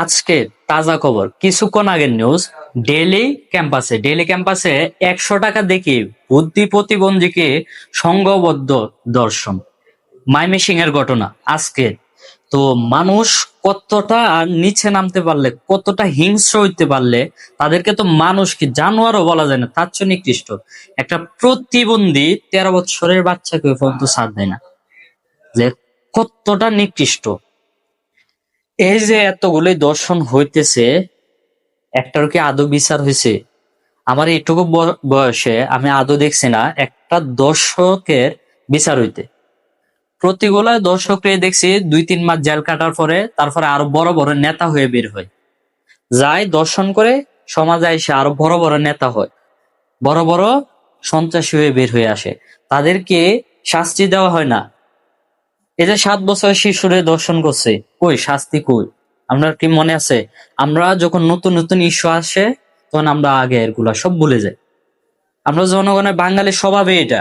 আজকে তাজা খবর। কিছুক্ষণ আগের নিউজ ডেলি ক্যাম্পাসে ডেলি ক্যাম্পাসে একশো টাকা দেখি বুদ্ধি প্রতিবন্ধীকে সংঘবদ্ধ দর্শন। মাইমেসিং এর ঘটনা আজকে। তো মানুষ কতটা নিচে নামতে পারলে, কতটা হিংস্র হইতে পারলে, তাদেরকে তো মানুষ কি জানোয়ারও বলা যায় না, তার চেয়ে নিকৃষ্ট। একটা প্রতিবন্ধী তেরো বছরের বাচ্চাকে পর্যন্ত ছাড় দেয় না। যে কতটা নিকৃষ্ট। এই যে এতগুলোই দর্শন হইতেছে একটার কি আদৌ বিচার হয়েছে আমার এইটুকু ব- বয়সে আমি আদৌ দেখছি না একটা দর্শকের বিচার হইতে। প্রতিগুলা দর্শকরে দেখছি দুই তিন মাস জেল কাটার পরে, তারপরে আরও বড় বড় নেতা হয়ে বের হয়। যায় দর্শন করে সমাজে এসে আরও বড় বড় নেতা হয়। বড় বড় সন্ত্রাসী হয়ে বের হয়ে আসে। তাদেরকে শাস্তি দেওয়া হয় না। এই যে সাত বছরের শিশুরে দর্শন করছে, কই, শাস্তি কই? আমরা কি মনে আছে? আমরা যখন নতুন নতুন ইস্যু আসে, তখন আমরা আগে এগুলা সব ভুলে যাই। আমরা জনগণের বাঙালির স্বভাবে এটা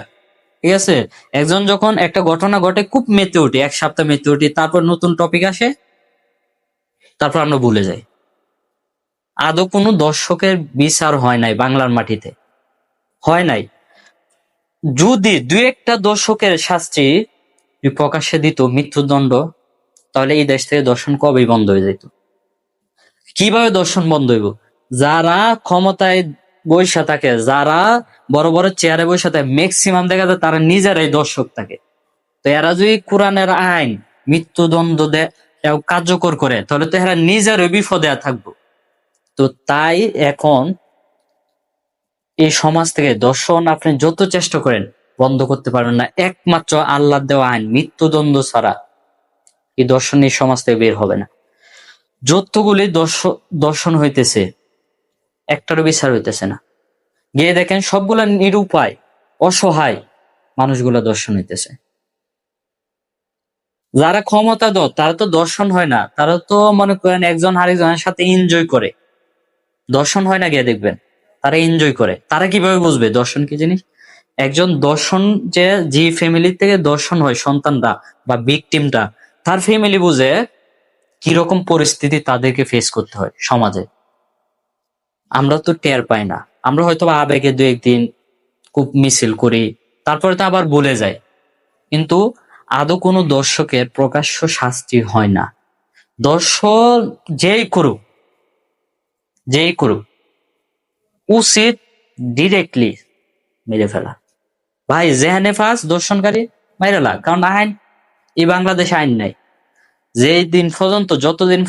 ঠিক আছে? একজন যখন একটা ঘটনা ঘটে, খুব মেতে উঠি, এক সপ্তাহ মেতে উঠি, তারপর নতুন টপিক আসে, তারপর আমরা ভুলে যাই। আদৌ কোনো দর্শকের বিচার হয় নাই বাংলার মাটিতে। হয় নাই। যদি দু একটা দর্শকের শাস্তি প্রকাশ্যে দিত মৃত্যুদণ্ড, তাহলে এই দেশ থেকে দর্শন কবেই বন্ধ হয়ে যেত কীভাবে দর্শন বন্ধ হইব? যারা ক্ষমতায় বৈশা থাকে, যারা বড় বড় চেয়ারে বৈশা থাকে ম্যাক্সিমাম দেখা যায় তারা নিজেরাই দর্শক থাকে। তো এরা যদি কোরআনের আইন, মৃত্যুদণ্ড কার্যকর করে, তাহলে তো এরা নিজেরই বিপদে থাকব। তো তাই এখন এই সমাজ থেকে দর্শন আপনি যত চেষ্টা করেন বন্ধ করতে পারবেন না। একমাত্র আল্লাহ দেওয়া আইন, মৃত্যুদণ্ড ছাড়া এই দর্শন এই সমাজ থেকে বের হবে না। যতগুলি দর্শ- দর্শন হইতেছে, একটারও বিচার হইতেছে না। গিয়ে দেখেন সবগুলা নিরুপায়, অসহায় মানুষগুলা দর্শন হইতেছে। যারা ক্ষমতা দ তারা তো দর্শন হয় না। তারা তো মনে করেন একজন আরেকজনের সাথে এনজয় করে। দর্শন হয় না গিয়ে দেখবেন, তারা এনজয় করে। তারা কীভাবে বুঝবে? দর্শন কি জিনিস? একজন দর্শন যে যে ফ্যামিলি থেকে দর্শন হয় সন্তানরা বা বিকটিমটা তার ফ্যামিলি বুঝে কীরকম পরিস্থিতি তাদেরকে ফেস করতে হয় সমাজে। আমরা তো টের পাই না। আমরা হয়তো আবেগে দু একদিন খুব মিছিল করি, তারপরে তো আবার বলে যাই কিন্তু আদৌ কোনো দর্শকের প্রকাশ্য শাস্তি হয় না। দর্শক যেই করুক যেই করুক, উচিত ডিরেক্টলি মেরে ফেলা। ভাই জেহানে ফাস দর্শনকারী মাইরালা কারণ আইন এই বাংলাদেশ আইন নাই। যেই দিন পর্যন্ত, যতদিন